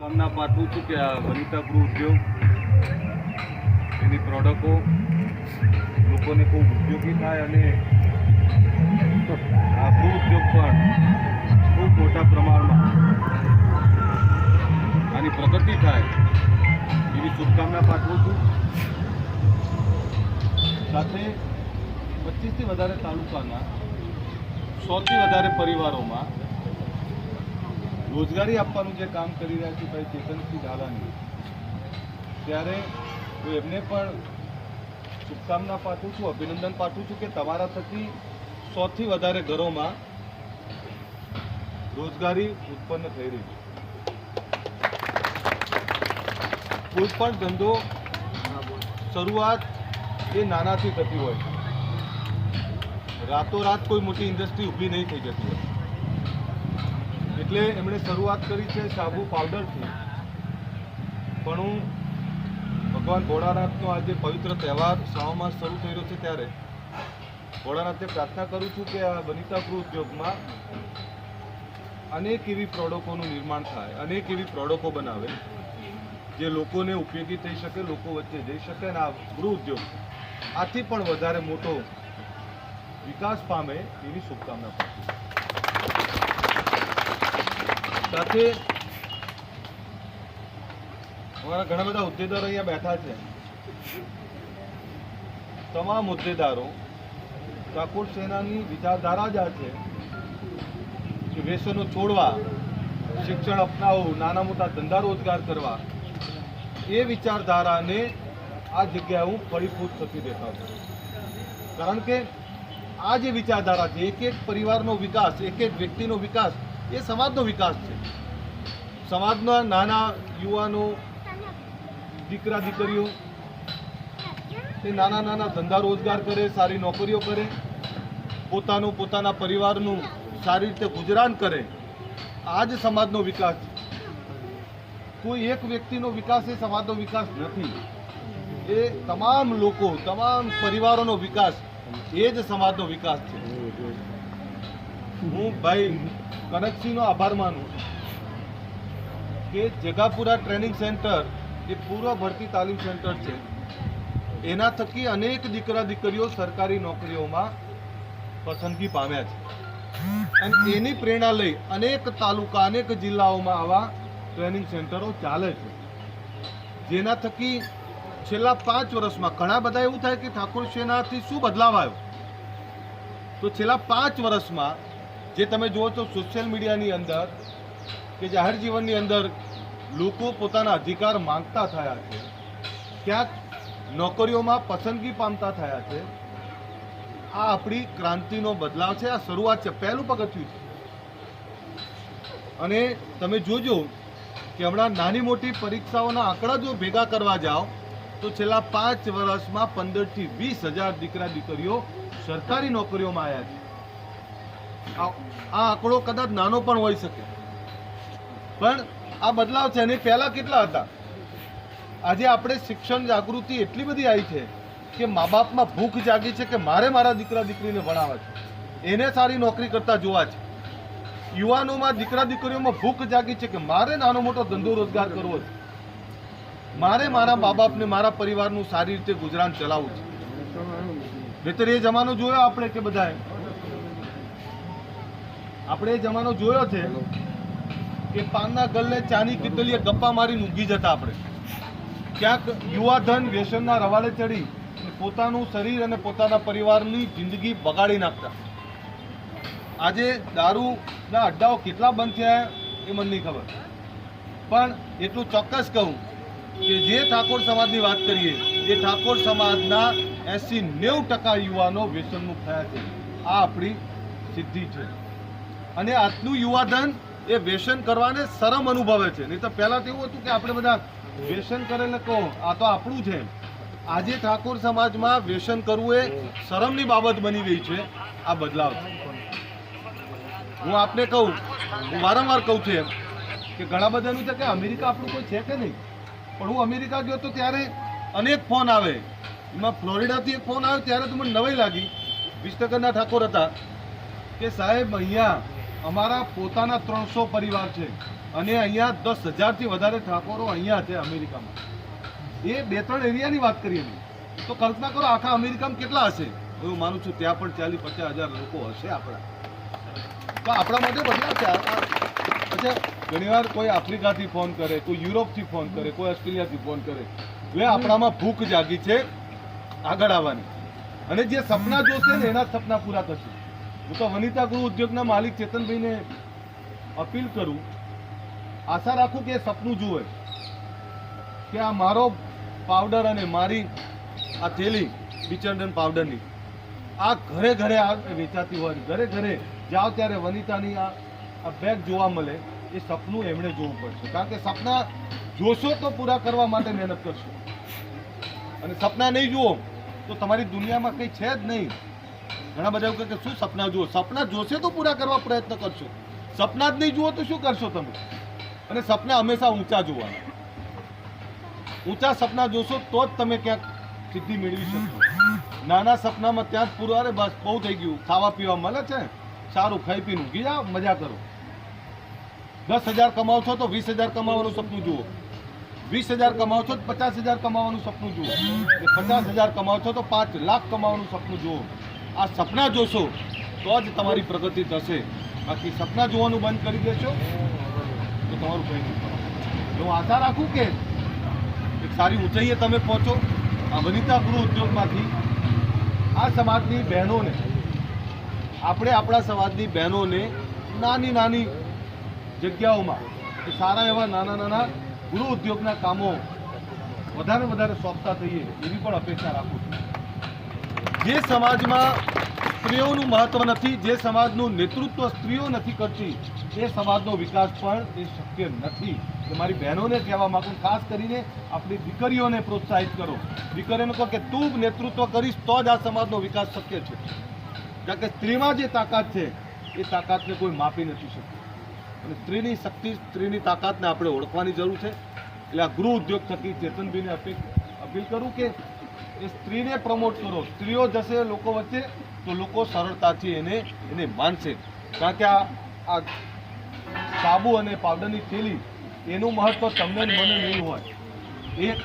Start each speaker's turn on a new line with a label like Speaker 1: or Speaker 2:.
Speaker 1: કામના પાઠવું છું કે આ વનિતા ગૃહ ઉદ્યોગ. એની પ્રોડક્ટો લોકોને ખૂબ ઉપયોગી થાય અને આ ગૃહ ઉદ્યોગ પણ ખૂબ મોટા પ્રમાણમાં આની પ્રગતિ થાય એવી શુભકામના પાઠવું છું. સાથે પચીસથી વધારે તાલુકાના, સૌથી વધારે પરિવારોમાં રોજગારી આપવાનું જે કામ કરી રહ્યા છે ભાઈ ચેતનસિંહ ઝાલાની ત્યારે હું એમને પણ શુભકામના પાઠવું છું, અભિનંદન પાઠવું છું કે તમારા થકી સૌથી વધારે ઘરોમાં રોજગારી ઉત્પન્ન થઈ રહી છે. કોઈ પણ ધંધો શરૂઆત એ નાનાથી થતી હોય. રાતોરાત કોઈ મોટી ઇન્ડસ્ટ્રી ઊભી નહીં થઈ જતી હોય. એટલે એમણે શરૂઆત કરી છે સાબુ પાવડરથી પણ હું ભગવાન ભોળાનાથનો આજે પવિત્ર તહેવાર શ્રાવણ શરૂ થઈ રહ્યો છે ત્યારે, ભોળાનાથને પ્રાર્થના કરું છું કે આ વનિતા ગૃહ ઉદ્યોગમાં અનેક એવી પ્રોડક્ટોનું નિર્માણ થાય, અનેક એવી પ્રોડક્ટો બનાવે, જે લોકોને ઉપયોગી થઈ શકે, લોકો વચ્ચે જઈ શકે અને આ ગૃહ ઉદ્યોગ આથી પણ વધારે મોટો વિકાસ પામે એવી શુભકામના પાઠવું. સાથે અમારા ઘણા બધા હોદ્દેદારો અહીંયા બેઠા છે. તમામ હોદ્દેદારો ઠાકોર સેનાની વિચારધારા જ આ છે કે વ્યસનો છોડવા, શિક્ષણ અપનાવવું નાના મોટા ધંધા રોજગાર કરવા. એ વિચારધારાને આ જગ્યાએ હું ફળીફૂટ થતી દેખાવ છું. કારણ કે આ જે વિચારધારા છે, એક એક પરિવારનો વિકાસ, એક એક વ્યક્તિનો વિકાસ એ સમાજનો વિકાસ છે. સમાજના નાના યુવાનો, દીકરા, દીકરીઓ, એ નાના નાના ધંધા રોજગાર કરે, સારી નોકરીઓ કરે, પોતાનું, પોતાના પરિવારનું સારી રીતે ગુજરાન કરે. આ જ સમાજનો વિકાસ છે. કોઈ એક વ્યક્તિનો વિકાસ એ સમાજનો વિકાસ નથી. એ તમામ લોકો, તમામ પરિવારોનો વિકાસ એ જ સમાજનો વિકાસ છે. હું ભાઈ કનકસિંહનો આભાર માનું કે જગાપુરા ટ્રેનિંગ સેન્ટર એ પૂર્વ ભરતી તાલીમ સેન્ટર છે. એના થકી અનેક દીકરા દીકરીઓ સરકારી નોકરીઓમાં પસંદગી પામ્યા છે. અને એની પ્રેરણા લઈ અનેક તાલુકા, અનેક જિલ્લાઓમાં આવા ટ્રેનિંગ સેન્ટરો ચાલે છે. જેના થકી છેલ્લા પાંચ વર્ષમાં ઘણા બધા એવું થાય કે ઠાકોર સેનાથી શું બદલાવ આવ્યો? તો છેલ્લા પાંચ વર્ષમાં જે તમે જુઓ છો સોશિયલ મીડિયાની અંદર કે જાહેર જીવનની અંદર લોકો પોતાના અધિકાર માંગતા થયા છે, ક્યાંક નોકરીઓમાં પસંદગી પામતા થયા છે. આ આપણી ક્રાંતિનો બદલાવ છે, આ શરૂઆત છે, પહેલું પગથિયું છે. અને તમે જોજો કે હમણાં નાની મોટી પરીક્ષાઓના આંકડા જો ભેગા કરવા જાઓ, તો છેલ્લા પાંચ વર્ષમાં પંદરથી વીસ હજાર દીકરા દીકરીઓ સરકારી નોકરીઓમાં આવ્યા છે. આ આ આંકડો કદાચ નાનો પણ હોઈ શકે. પણ આ બદલાવ છે અને પહેલાં કેટલા હતા? આજે આપણે શિક્ષણ જાગૃતિ એટલી બધી આવી છે કે મા બાપમાં ભૂખ જાગી છે કે મારે મારા દીકરા દીકરીને ભણાવવા છે. એને સારી નોકરી કરતા જોવા છે. યુવાનોમાં દીકરા દીકરીઓમાં ભૂખ જાગી છે કે મારે નાનો મોટો ધંધો રોજગાર કરવો છે. મારે મારા મા બાપને મારા પરિવારનું સારી રીતે ગુજરાન ચલાવવું છે. નહીતર એ જમાનો જોયો આપણે કે બધાએ? આપણે એ જમાનો જોયો છે કે પાનના ગલ્લે ચાની કિટલીએ ગપ્પા મારીને ઊંઘી જતા આપણે. ક્યાંક યુવાધન વ્યસનના રવાડે ચડી પોતાનું શરીર અને પોતાના પરિવારની જિંદગી બગાડી નાખતા. આજે દારૂના અડ્ડાઓ કેટલા બંધ થયા એ મને નહીં ખબર. પણ એટલું ચોક્કસ કહું કે જે ઠાકોર સમાજની વાત કરીએ, એ ઠાકોર સમાજના એસી નેવું ટકા યુવાનો વ્યસનમુક્ત થયા છે. આ આપણી સિદ્ધિ છે. અને આટલું યુવાધન એ વ્યસન કરવાને શરમ અનુભવે છે. નહીં તો પહેલાં તો એવું હતું કે આપણે બધા વ્યસન કરેલે કહો આ તો આપણું છે આજે ઠાકોર સમાજમાં વ્યસન કરવું એ શરમની બાબત બની ગઈ છે. આ બદલાવ હું આપને કહું, હું વારંવાર કહું છું એમ કે ઘણા બધાનું છે કે અમેરિકા આપણું કોઈ છે કે નહીં? પણ હું અમેરિકા ગયો તો ત્યારે અનેક ફોન આવે. એમાં ફ્લોરિડાથી એક ફોન આવ્યો, ત્યારે તો મને નવાઈ લાગી. વિસનગરના ઠાકોર હતા કે સાહેબ, અહીંયા અમારા પોતાના ત્રણસો પરિવાર છે. અને અહીંયા દસ હજારથી વધારે ઠાકોરો અહીંયા છે અમેરિકામાં. એ બે ત્રણ એરિયાની વાત કરીએ અમે તો કલ્પના કરો આખા અમેરિકામાં કેટલા હશે? હું માનું છું, ત્યાં પણ ચાલીસ પચાસ હજાર લોકો હશે આપણા. તો આપણા માટે બધા છે. અચ્છા, ઘણીવાર કોઈ આફ્રિકાથી ફોન કરે, કોઈ યુરોપથી ફોન કરે, કોઈ ઓસ્ટ્રેલિયાથી ફોન કરે. એટલે આપણામાં ભૂખ જાગી છે આગળ આવવાની. અને જે સપના જોશે ને, એના સપના પૂરા થશે. હું તો વનિતા ગૃહ ઉદ્યોગના માલિક ચેતનભાઈને અપીલ કરું, આશા રાખું કે સપનું જુએ કે આ મારો પાવડર અને મારી આ થેલી, બિચરડન પાવડરની આ ઘરે ઘરે આ વેચાતી હોય, ઘરે ઘરે જાઓ ત્યારે વનિતાની આ આ બેગ જોવા મળે, એ સપનું એમણે જોવું પડશે. કારણ કે સપના જોશો તો પૂરા કરવા માટે મહેનત કરશો. અને સપના નહીં જુઓ, તો તમારી દુનિયામાં કંઈ છે જ નહીં. ઘણા બધા એવું કે શું સપના જુઓ? સપના જોશે તો પૂરા કરવા પ્રયત્ન કરશો. સપના જ નહીં જુઓ તો શું કરશો તમે? અને સપના હંમેશા ઊંચા જોવાના. ઊંચા સપના જોશો તો જ તમે ક્યાંક સિદ્ધિ મેળવી શકશો નાના સપનામાં ત્યાં જ પૂરું અરે બસ બહુ થઈ ગયું. ખાવા પીવા મળે છે સારું, ખાઈ પીને ઊંઘી જાઓ, મજા કરો. દસ હજાર કમાવ છો તો વીસ હજાર કમાવાનું સપનું જુઓ. વીસ હજાર કમાવ છો તો પચાસ હજાર કમાવાનું સપનું જુઓ. પચાસ હજાર કમાવ છો તો પાંચ લાખ કમાવાનું સપનું જુઓ. આ સપના જોશો, તો જ તમારી પ્રગતિ થશે. બાકી સપના જોવાનું બંધ કરી દેશો, તો તમારું કંઈ નહીં હું આશા રાખું કે એક સારી ઊંચાઈએ તમે પહોંચો. આ વનિતા ગૃહ ઉદ્યોગમાંથી આ સમાજની બહેનોને, આપણે આપણા સમાજની બહેનોને નાની નાની જગ્યાઓમાં સારા એવા નાના નાના ગૃહ ઉદ્યોગના કામો વધારે વધારે સોંપતા થઈએ એવી પણ અપેક્ષા રાખું છું. જે સમાજમાં સ્ત્રીઓનું મહત્વ નથી, જે સમાજનું નેતૃત્વ સ્ત્રીઓ નથી કરતી, એ સમાજનો વિકાસ પણ એ શક્ય નથી. તો મારી બહેનોને કહેવા માગું ખાસ કરીને આપણી દીકરીઓને પ્રોત્સાહિત કરો. દીકરીઓને કહો કે તું નેતૃત્વ કરીશ તો જ આ સમાજનો વિકાસ શક્ય છે. કારણ કે સ્ત્રીમાં જે તાકાત છે, એ તાકાતને કોઈ માપી નથી શકતું. અને સ્ત્રીની શક્તિ, સ્ત્રીની તાકાતને આપણે ઓળખવાની જરૂર છે. એટલે આ ગૃહ ઉદ્યોગ થકી ચેતનભીને અપીલ અપીલ કરું કે એ સ્ત્રીને પ્રમોટ કરો. સ્ત્રીઓ જશે, લોકો વચ્ચે, તો લોકો સરળતાથી એને એને માનશે. કારણ કે આ આ સાબુ અને પાવડરની થેલી, એનું મહત્ત્વ તમને, મને નહીં હોય. એ